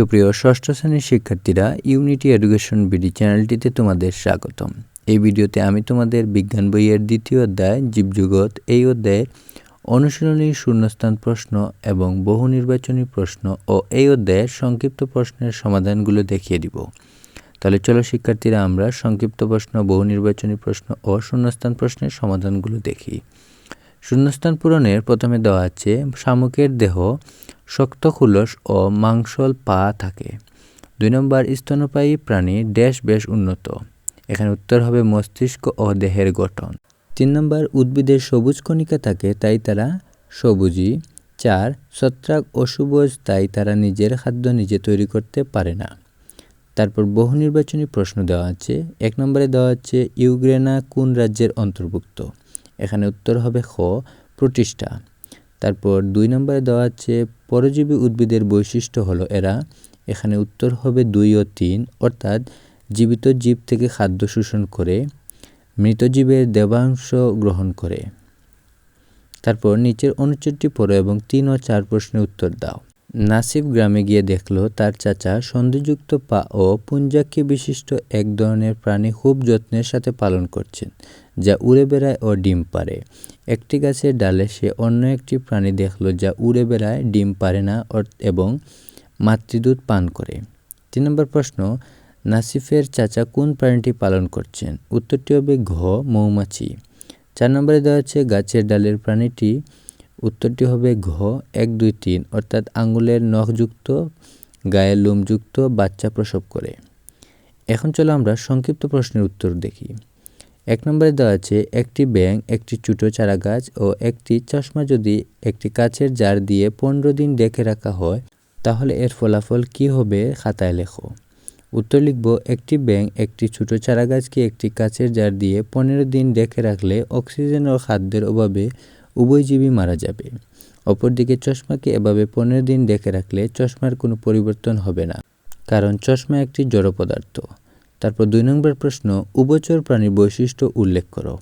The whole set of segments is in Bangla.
সুপ্রিয় ষষ্ঠ শ্রেণির শিক্ষার্থীরা ইউনিটি এডুকেশন বিডি চ্যানেলটিতে তোমাদের স্বাগতম। এই ভিডিওতে আমি তোমাদের বিজ্ঞান বইয়ের দ্বিতীয় অধ্যায়, জীবজগৎ, এই অধ্যায়ের অনুশীলনী, শূন্যস্থান প্রশ্ন এবং বহু নির্বাচনী প্রশ্ন ও এই অধ্যায়ের সংক্ষিপ্ত প্রশ্নের সমাধানগুলো দেখিয়ে দিব। তাহলে চলো শিক্ষার্থীরা, আমরা সংক্ষিপ্ত প্রশ্ন, বহু নির্বাচনী প্রশ্ন ও শূন্যস্থান প্রশ্নের সমাধানগুলো দেখি। শূন্যস্থান পূরণের প্রথমে দেওয়া আছে, শামুকের দেহ শক্ত খুলস ও মাংসল পা থাকে। দুই নম্বর স্তনপায়ী প্রাণী ড্যাশ বেশ উন্নত। এখানে উত্তর হবে মস্তিষ্ক ও দেহের গঠন। তিন নম্বর, উদ্ভিদের সবুজ কণিকা থাকে, তাই তারা সবুজই। চার, ছত্রাক অসুবজ তাই তারা নিজের খাদ্য নিজে তৈরি করতে পারে না। তারপর বহু নির্বাচনী প্রশ্ন দেওয়া আছে। এক নম্বরে দেওয়া আছে ইউগ্রেনা কোন রাজ্যের অন্তর্ভুক্ত? এখানে উত্তর হবে খ, প্রতিষ্ঠা। তারপর দুই নম্বরে দেওয়া আছে, পরজীবী উদ্ভিদের বৈশিষ্ট্য হলো এরা, এখানে উত্তর হবে দুই ও তিন, অর্থাৎ জীবিত জীব থেকে খাদ্য শোষণ করে, মৃত জীবের দেবাংশ গ্রহণ করে। তারপর নিচের অনুচ্ছেদটি পড়ো এবং তিন ও চার প্রশ্নের উত্তর দাও। নাসিব গ্রামে গিয়ে দেখল, তার চাচা সন্ধিযুক্ত পা ও পুঞ্জাক্ষী বিশিষ্ট এক ধরনের প্রাণী খুব যত্নের সাথে পালন করছেন, যা উড়ে বেড়ায় ও ডিম পারে একটি গাছের ডালে সে অন্য একটি প্রাণী দেখল, যা উড়ে বেড়ায়, ডিম পারে না এবং মাতৃদুধ পান করে। তিন নম্বর প্রশ্ন, নাসিফের চাচা কোন প্রাণীটি পালন করছেন? উত্তরটি হবে ঘ, মৌমাছি। চার নম্বরে দেওয়া হচ্ছে গাছের ডালের প্রাণীটি উত্তরটি হবে ঘ, এক, দুই, তিন, অর্থাৎ আঙ্গুলের নখযুক্ত, গায়ের লোমযুক্ত বাচ্চা প্রসব করে। এখন চলো আমরা সংক্ষিপ্ত প্রশ্নের উত্তর দেখি। এক নম্বরে দেওয়া আছে, একটি ব্যাঙ, একটি ছোটো চারা গাছ ও একটি চশমা যদি একটি কাছের জার দিয়ে পনেরো দিন ডেকে রাখা হয়, তাহলে এর ফলাফল কি হবে খাতায় লেখো। উত্তর লিখব, একটি ব্যাঙ, একটি ছোটো চারা গাছকে একটি কাছের জার দিয়ে পনেরো দিন ডেকে রাখলে অক্সিজেন ও খাদ্যের অভাবে উভয়জীবী মারা যাবে। অপরদিকে চশমাকে এভাবে পনেরো দিন ডেকে রাখলে চশমার কোনো পরিবর্তন হবে না, কারণ চশমা একটি জড় পদার্থ। তারপর দুই নম্বর প্রশ্ন, উভচর প্রাণীর বৈশিষ্ট্য উল্লেখ করো।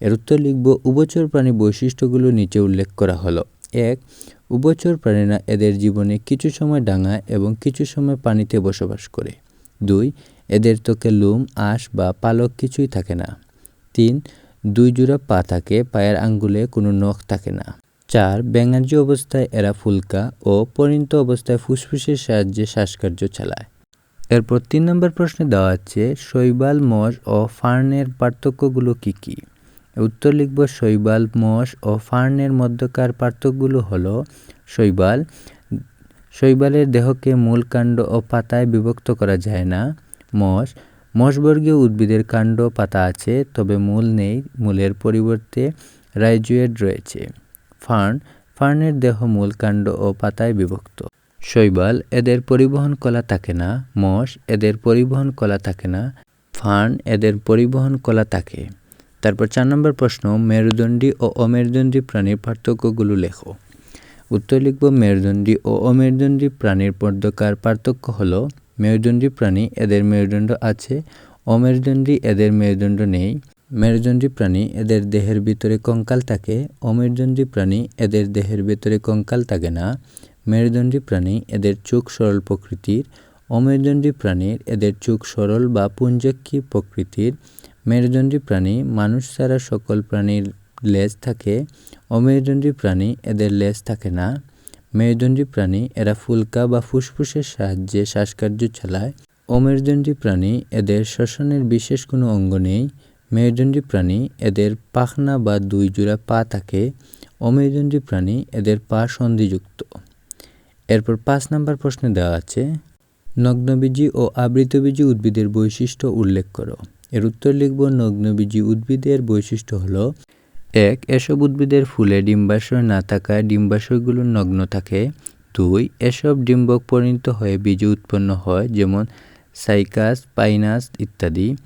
এর উত্তর লিখব, উভচর প্রাণীর বৈশিষ্ট্যগুলো নিচে উল্লেখ করা হলো। এক, উভচর প্রাণীরা এদের জীবনে কিছু সময় ডাঙায় এবং কিছু সময় পানিতে বসবাস করে। দুই, এদের ত্বকে লোম, আঁশ বা পালক কিছুই থাকে না। তিন দুই জোড়া পা থাকে, পায়ের আঙ্গুলে কোনো নখ থাকে না। চার, ব্যাঙার্য অবস্থায় এরা ফুলকা ও পরিণত অবস্থায় ফুসফুসের সাহায্যে শ্বাসকার্য চালায়। এরপর তিন নম্বর প্রশ্নে দেওয়া আছে, শৈবাল, মশ ও ফার্নের পার্থক্যগুলো কি কি? উত্তর লিখব, শৈবাল, মশ ও ফার্নের মধ্যকার পার্থক্যগুলো হলো, শৈবাল, শৈবালের দেহকে মূল কাণ্ড ও পাতায় বিভক্ত করা যায় না। মশ মশবর্গীয় উদ্ভিদের কাণ্ড পাতা আছে, তবে মূল নেই, মূলের পরিবর্তে রাইজুয়েড রয়েছে। ফার্ন, ফার্নের দেহ মূল কাণ্ড ও পাতায় বিভক্ত। শৈবাল, এদের পরিবহন কলা থাকে না। মশ এদের পরিবহন কলা থাকে না। ফার্ন, এদের পরিবহন কলা থাকে। তারপর চার নম্বর প্রশ্ন, মেরুদণ্ডী ও অমেরুদণ্ডী প্রাণীর পার্থক্যগুলো লেখো। উত্তর লিখব, মেরুদণ্ডী ও অমেরুদণ্ডী প্রাণীর মধ্যকার পার্থক্য হলো মেরুদণ্ডী প্রাণী এদের মেরুদণ্ড আছে, অমেরুদণ্ডী এদের মেরুদণ্ড নেই। মেরুদণ্ডী প্রাণী এদের দেহের ভিতরে কঙ্কাল থাকে, অমেরুদণ্ডী প্রাণী এদের দেহের ভিতরে কঙ্কাল থাকে না। মেরুদণ্ডী প্রাণী এদের চোখ সরল প্রকৃতির, অমেরুদণ্ডী প্রাণীর এদের চোখ সরল বা পুঞ্জাক্ষী প্রকৃতির। মেরুদণ্ডী প্রাণী মানুষ ছাড়া সকল প্রাণীর লেজ থাকে, অমেরুদণ্ডী প্রাণী এদের লেজ থাকে না। মেরুদণ্ডী প্রাণী এরা ফুলকা বা ফুসফুসের সাহায্যে শ্বাসকার্য চালায় অমেরুদণ্ডী প্রাণী এদের শ্বসনের বিশেষ কোনো অঙ্গ নেই। মেরুদণ্ডী প্রাণী এদের পাখনা বা দুই জোড়া পা থাকে অমেরুদণ্ডী প্রাণী এদের পা সন্ধিযুক্ত। এরপর পাঁচ নাম্বার প্রশ্নে দেওয়া আছে, নগ্নবীজি ও আবৃতবীজি উদ্ভিদের বৈশিষ্ট্য উল্লেখ করো। এর উত্তর লিখব, নগ্নবীজি উদ্ভিদের বৈশিষ্ট্য হলো এক, এসব উদ্ভিদের ফুলে ডিম্বাশয় না থাকায় ডিম্বাশয়গুলো নগ্ন থাকে। দুই, এসব ডিম্বক পরিণত হয়ে বীজ উৎপন্ন হয়, যেমন সাইকাস, পাইনাস ইত্যাদি।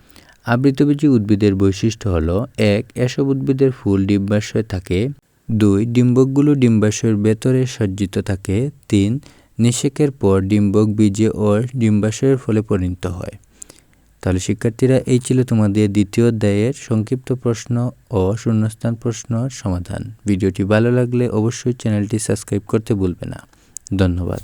আবৃতবীজি উদ্ভিদের বৈশিষ্ট্য হলো, এক, এসব উদ্ভিদের ফুল ডিম্বাশয় থাকে। দুই, ডিম্বকগুলো ডিম্বাশয়ের ভেতরে সজ্জিত থাকে। তিন, নিষেকের পর ডিম্বক বীজে ও ডিম্বাশয়ের ফলে পরিণত হয়। তাহলে শিক্ষার্থীরা এই ছিল তোমাদের দ্বিতীয় অধ্যায়ের সংক্ষিপ্ত প্রশ্ন ও শূন্যস্থান প্রশ্ন সমাধান। ভিডিওটি ভালো লাগলে অবশ্যই চ্যানেলটি সাবস্ক্রাইব করতে ভুলবে না। ধন্যবাদ।